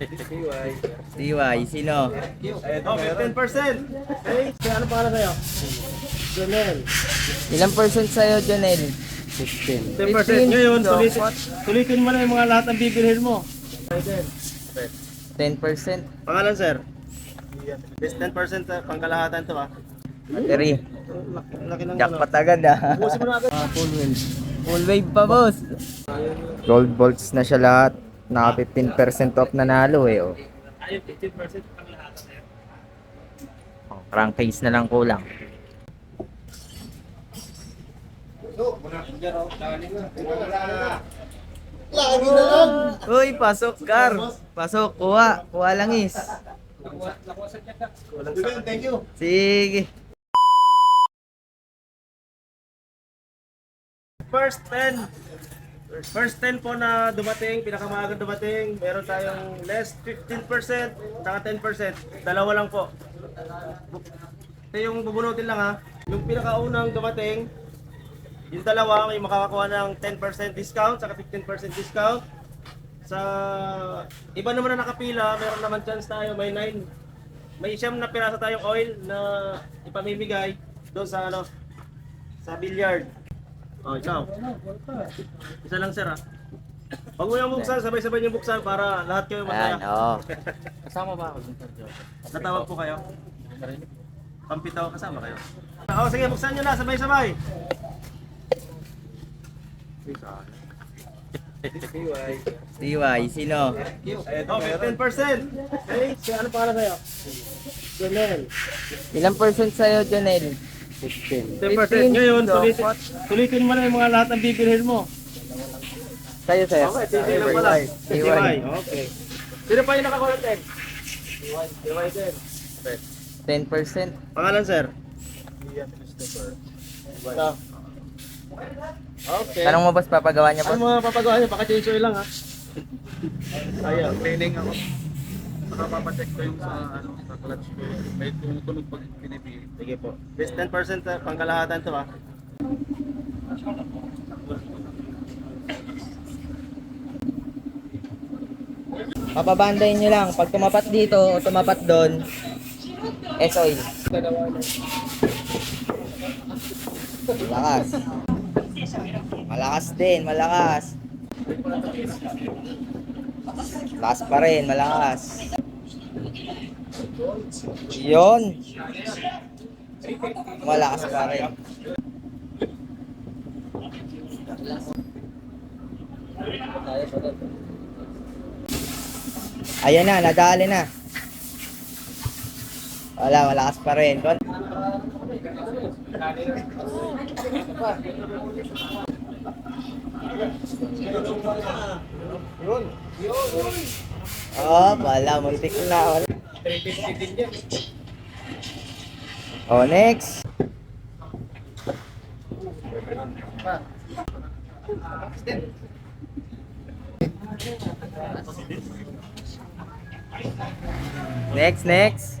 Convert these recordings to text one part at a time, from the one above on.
TY, sino? Oh, 15%. Okay, so ano pangalan sa'yo? Jonel. Ilang percent sa'yo, Jonel? 10%. 15. Ngayon, So, sulitin, mo na yung mga lahat ng bibilhin mo. 10%. Pangalan, sir? This 10% uh, pangkalahatan to ah. Battery. Jackpot agad ah. Busin mo na agad. Ah, full wheel. Full wave pa, boss. Gold bolts na siya lahat. Naka 15% off nanalo eh. Oh. Ayun, 15% pangkalahatan na yun. Oh, Crankcase na lang kulang. Uy, pasok, Gar. Pasok, kuha. Kuha lang is. Thank you. Sige. First 10. First 10 po na dumating, pinakamaaga dumating, meron tayong less 15%, saka 10%. Dalawa lang po. Ito yung bubunutin lang ha. Yung pinakaunang dumating, yung dalawa may makakakuha ng 10% discount, saka 15% discount. Sa iba naman na nakapila, meron naman chance tayo, may 9. May siyam na pirasa tayong oil na ipamimigay doon sa ano, sa billiard. Oh, ikaw. Isa lang sir ha. Huwag mo yung buksan, sabay-sabay yung buksan para lahat kayo Ayan, masaya. oo. Kasama ba ako dun sa job? Natawag po kayo. Pampitaw kasama kayo. Oh, sige, buksan nyo na, sabay-sabay. TY, sino? Oh, 15%. Okay, so ano pangalan sa'yo? Jonel. Ilang percent sa'yo, Jonel? 10%. 15. Ngayon, So, sulitin, sulitin mo na yung mga lahat ng bibilhin mo. Sa'yo, sa'yo. Okay, TY lang pala. TY. TY, okay. Sino pa yung nakakuha ng 10? TY din. 10%. Pangalan, sir? Ito. Okay. Tanong mo, boss, papagawa niya, Ano boss? mga papagawa niyo? Baka change oil lang ha. Ayan. Training ako. Saka papacheck ko yung sa, ano, sa clutch ko. May tumutunog pag pinipili. Sige po. This 10% uh, pangkalahatan to ha. Papabandayin nyo lang. Pag tumapat dito o tumapat doon, S-oil. Malakas. Malakas din, malakas. Malakas pa rin, malakas. Yun. Malakas pa rin. Ayan na, nadali na. Wala, malakas pa rin. Kon- Oh, wala, muntik na. Wala. Oh, next. Next, next.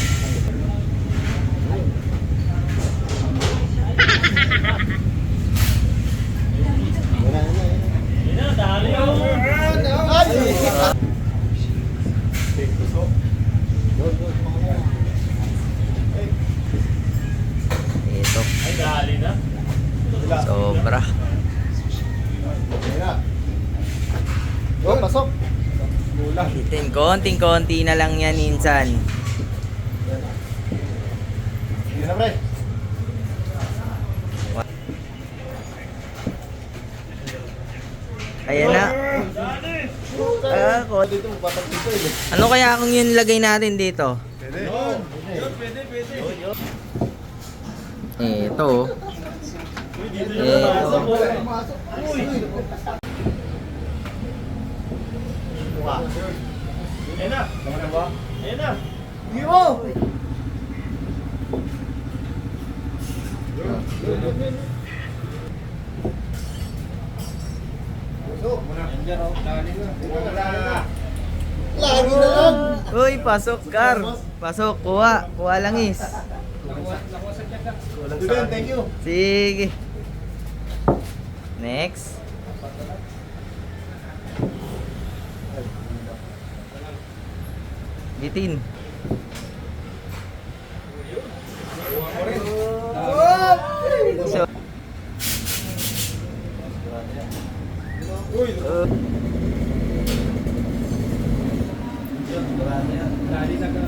Ito. Sobra. Oh, pasok. Itin, konting-konti na lang yan minsan. Sige na pre. dito, magpapag dito eh. Ano kaya kung yun lagay natin dito? Pwede. Yun, pwede, pwede. Eh, ito. Eh, ito. Ayan na. Ayan na. Yo! So, muna. Andiyan oh, dali na. Wala na. Uy, pasok, Gar. Pasok, kuha. Kuha lang is. Thank you. Sige. Next. Bitin. So, Uh,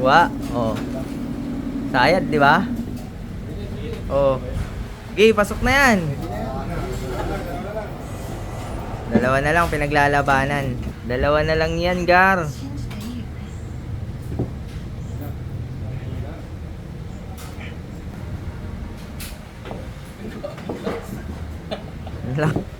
Kuha. Oh. Sayad, di ba? Oh. Okay, pasok na yan. Dalawa na lang pinaglalabanan. Dalawa na lang yan, Gar. Lang.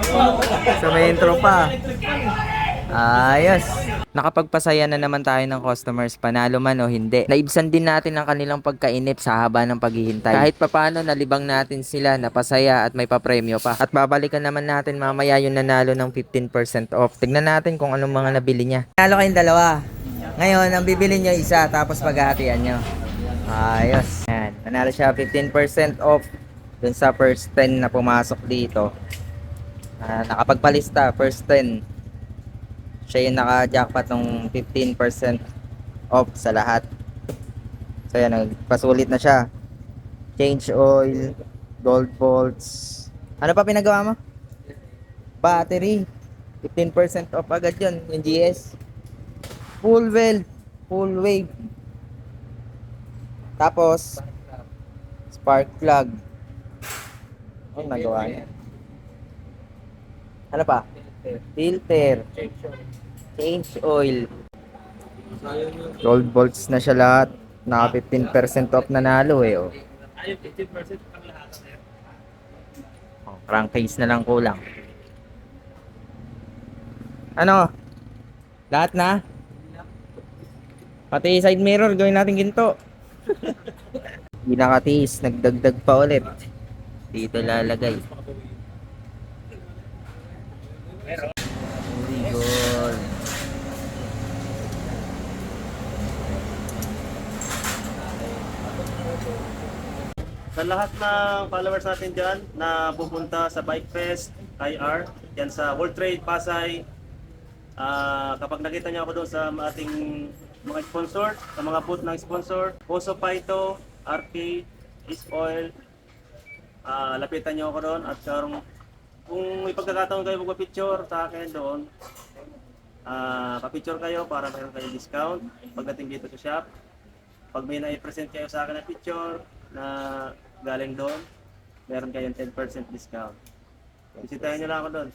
Dali. Sa metro pa. Ayos. Nakapagpasaya na naman tayo ng customers, panalo man o hindi. Naibsan din natin ang kanilang pagkainip sa haba ng paghihintay. Kahit papano, nalibang natin sila, napasaya at may papremyo pa. At babalikan naman natin mamaya yung nanalo ng 15% off. Tignan natin kung anong mga nabili niya. Nanalo kayong dalawa. Ngayon, ang bibili niyo isa, tapos paghahatian niyo. Ayos. Yan. Nanalo siya 15% off dun sa first 10 na pumasok dito. Ah, nakapagpalista, first 10 siya yung naka-jackpot ng 15% off sa lahat. So yan, nagpasulit na siya. Change oil, gold bolts. Ano pa pinagawa mo? Battery. 15% off agad yun, yung GS. Full well, full wave. Tapos, spark plug. Ano nagawa niya? Ano pa? Filter. Change oil. Gold bolts na siya lahat. Naka 15% off nanalo eh. Oh. Ayun, 15% ang lahat. Oh, crankcase na lang kulang. Ano? Lahat na? Pati side mirror, gawin natin ginto. Hindi nakatiis, nagdagdag pa ulit. Dito lalagay. Gold. Sa lahat ng followers natin dyan na pupunta sa Bike Fest, IR, yan sa World Trade Pasay, ah, kapag nakita niyo ako doon sa ating mga sponsor, sa mga booth ng sponsor, Poso Paito, RK, East Oil, ah, lapitan niyo ako doon at karong kung may pagkakataon kayo magpa-picture sa akin doon, ah, pa-picture kayo para mayroon kayong discount pagdating dito sa shop. Pag may na-present kayo sa akin na picture na galing doon, meron kayong 10% discount. Bisitahin nyo lang ako doon.